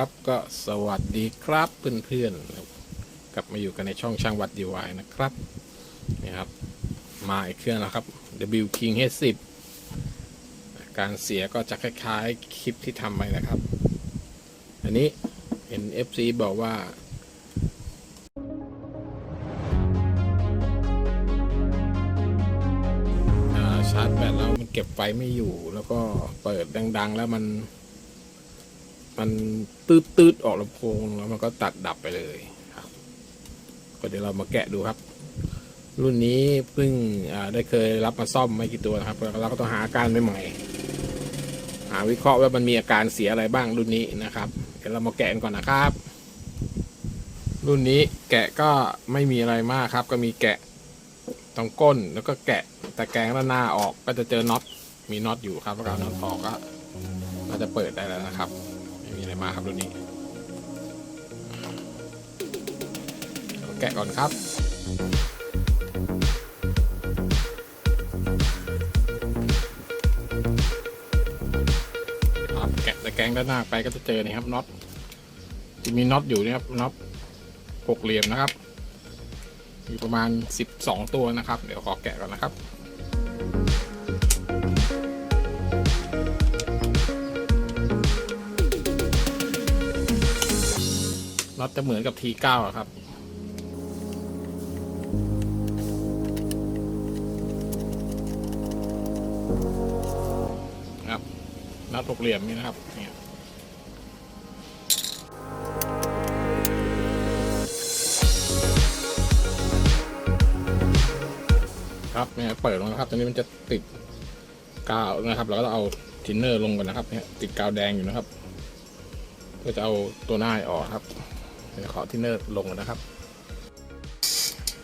ครับก็สวัสดีครับเพื่อนๆกลับมาอยู่กันในช่องช่างวัดดีวายนะครับนี่ครับ มาอีกเครื่องแล้วครับ W King H10 การเสียก็จะคล้ายๆ คลิปที่ทำไปนะครับ อันนี้เห็น FC บอกว่าอ่าชาร์จแบตแล้วมันเก็บไฟไม่อยู่แล้วก็เปิดดัง ๆ แล้วมัน มันตืดตืดๆออกลำโพงแล้วมันก็ตัดดับไปเลยครับ ก็เดี๋ยวเรามาแกะดูครับ รุ่นนี้เพิ่งได้เคยรับมาซ่อมไม่กี่ตัวนะครับแล้วเราก็ต้องหาอาการใหม่ๆหาวิเคราะห์ว่ามันมีอาการเสียอะไรบ้างรุ่นนี้นะครับ เดี๋ยวเรามาแกะกันก่อนนะครับ รุ่นนี้แกะก็ไม่มีอะไรมากครับ ก็มีแกะตรงก้นแล้วก็แกะตะแกรงด้านหน้าออกก็จะเจอน็อตมีน็อตอยู่ครับแล้วก็เอาน็อตออกก็ก็จะเปิดได้แล้วนะครับ มีอะไรมาครับรุ่นนี้แกะก่อนครับครับแกะตะแกรงด้านหน้าไปก็จะเจอนี่ครับน็อตจะมีน็อตอยู่นี่ครับน็อตหกเหลี่ยมนะครับมีประมาณ 12 ตัวนะครับ เดี๋ยวขอแกะก่อนนะครับ น็อตจะเหมือนกับ T9 อะครับครับน็อตหกเหลี่ยมนี่นะครับเนี่ยครับเนี่ยเปิดลงนะครับตอนนี้มันจะติดกาวนะครับเราก็ต้องเอาทินเนอร์ลงก่อนนะครับเนี่ยติดกาวแดงอยู่นะครับเพื่อจะเอาตัวหน้าออกครับ เดี๋ยวขอทินเนอร์ลงนะครับ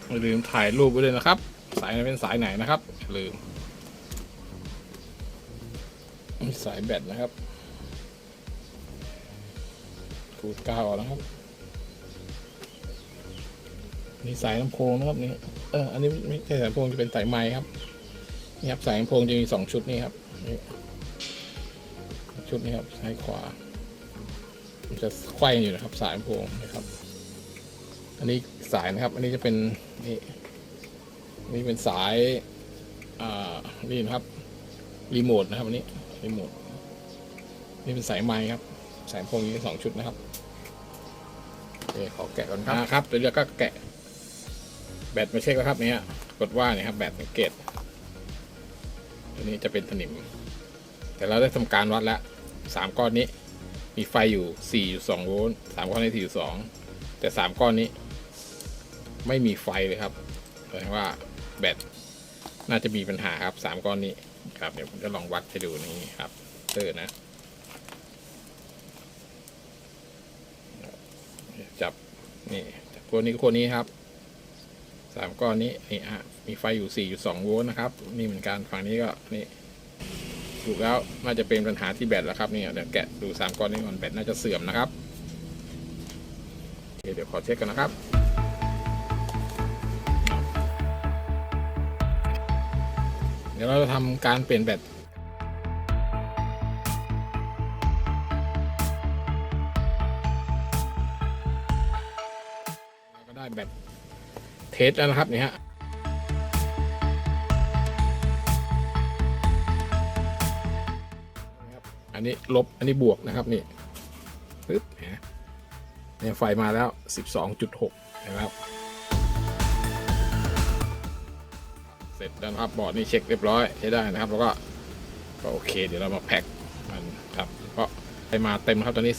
อย่าลืมถ่ายรูปไว้เลยนะครับ สายไหนเป็นสายไหนนะครับอย่าลืมนี่สายแบตนะครับขูดกาวนะครับนี่สายลำโพงนะครับนี่เอออันนี้ไม่ใช่สายลำโพงจะเป็นสายไม้ครับนี่ครับสายลำโพงจะมีสองชุดนี่ครับชุดนี้ครับซ้ายขวา จะไขว้อยู่นะครับ สายลำโพงนะครับ อันนี้สายนะครับ อันนี้จะเป็นนี่อันนี่เป็นสายอ่านี่นะครับรีโมทนะครับอันนี้รีโมทนี่เป็นสายไม้ครับ สายลำโพงมีสองชุดนะครับโอเคขอแกะก่อนครับครับเดี๋ยวเราก็แกะ แบตมาเช็คแล้วครับเนี่ยกดว่าเนี่ยครับแบตสังเกตตัวนี้จะเป็นสนิม แต่เราได้ทำการวัดแล้วสามก้อนนี้ มีไฟอยู่ 4.2 โวลต์สามก้อนนี้4.2 แต่ 3 ก้อนนี้ ไม่มีไฟเลยครับแสดงว่าแบตน่าจะมีปัญหาครับ 3 ก้อนนี้ครับเดี๋ยวผมจะลองวัดให้ดูนี่ครับเตอร์นะ จับนี่จับขั้วนี้ขั้วนี้ครับสามก้อนนี้นี่ฮะมีไฟอยู่ 4.2 โวลต์นะครับ นี่เหมือนกันฝั่งนี้ก็นี่ ถูกแล้วน่าจะเป็นปัญหาที่แบตแล้วครับเนี่ยเดี๋ยวแกะดูสามก้อนนี้ก่อนแบตน่าจะเสื่อมนะครับโอเคเดี๋ยวขอเช็คกันนะครับเดี๋ยวเราจะทำการเปลี่ยนแบตเราก็ได้แบตเทสแล้วนะครับเนี่ยฮะ นะครับอันนี้ลบอันนี้บวกนะครับนี่ปึ๊บเนี่ยเนี่ยไฟมาแล้ว 12.6 นะครับ เสร็จแล้วนะครับบอร์ดนี่เช็คเรียบร้อยใช้ได้นะครับ แล้วก็ก็โอเคเดี๋ยวเรามาแพ็คมันครับก็ไฟมาเต็มนะครับตอนนี้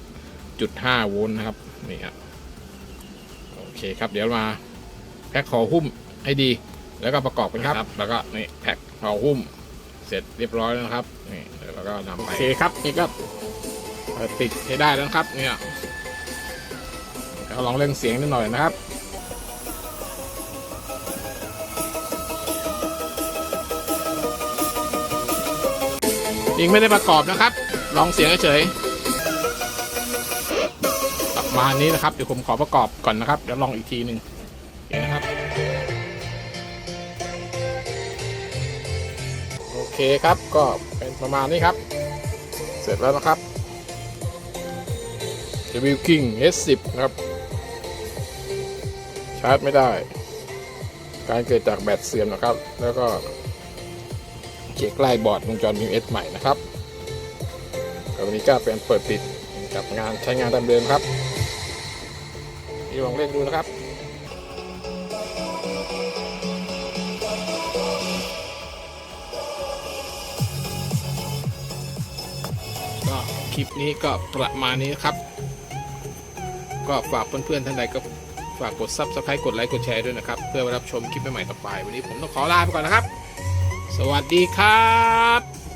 12.5 โวลต์นะครับนี่ครับโอเคครับเดี๋ยวมาแพ็คคอหุ้มให้ดี แล้วก็ประกอบกันครับ แล้วก็นี่แพ็คคอหุ้ม เสร็จเรียบร้อยแล้วนะครับนี่เดี๋ยวเราก็นำไปโอเคครับนี่ก็เปิดติดให้ได้แล้วนะครับเนี่ยเราลองเร่งเสียงนิดหน่อยนะครับยิงไม่ได้ประกอบนะครับ ลองเสียงเฉยๆประมาณนี้นะครับ เดี๋ยวผมขอประกอบก่อนนะครับ เดี๋ยวลองอีกทีหนึ่งนี่นะครับ เคครับก็เป็นประมาณนี้ครับ เสร็จแล้วนะครับ W King S10 นะครับ ชาร์จไม่ได้ การเกิดจากแบตเสื่อมนะครับ แล้วก็เช็คไล่บอร์ดวงจร MS ใหม่นะครับกับวันนี้ก็เป็นเปิดปิดกับงานใช้งานตามเดิมครับนี่ลองเล่นดูนะครับ ลิปนี้ก็ประมาณนี้นะครับ ก็ฝากเพื่อนๆท่านใดก็ฝากกด Subscribe กดไลค์กดแชร์ด้วยนะครับ เพื่อรับชมคลิปใหม่ๆต่อไป วันนี้ผมต้องขอลาไปก่อนนะครับ สวัสดีครับ